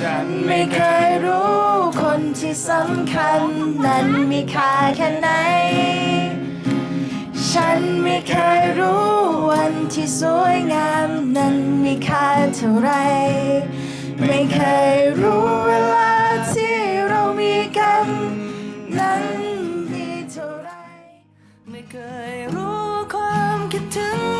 ฉันไม่เคยรู้คนที่สำคัญ นั้นมีค่าแค่ไหน ฉันไม่เคยรู้วันที่สวยงามนั้นมีค่าเท่าไร ไม่เคยรู้เวลาที่เรามีกัน นั้นดีเท่าไร ไม่เคยรู้ความคิดถึง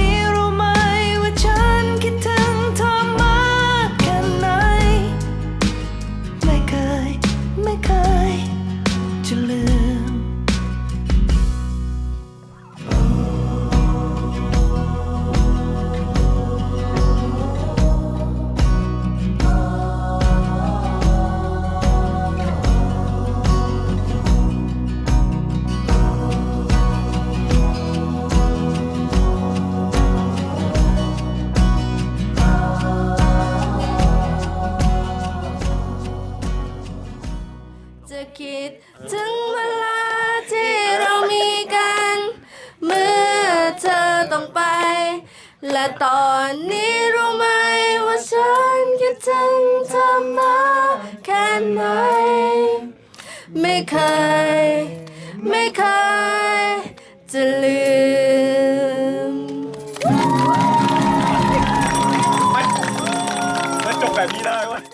ี้ คิด ถึงเวลาที่เรามีกัน เมื่อเธอต้องไป และตอนนี้รู้ไหมว่าฉันคิดถึงเธอมาแค่ไหน ไม่เคย ไม่เคย จะลืม มันจบแบบนี้ได้เวะ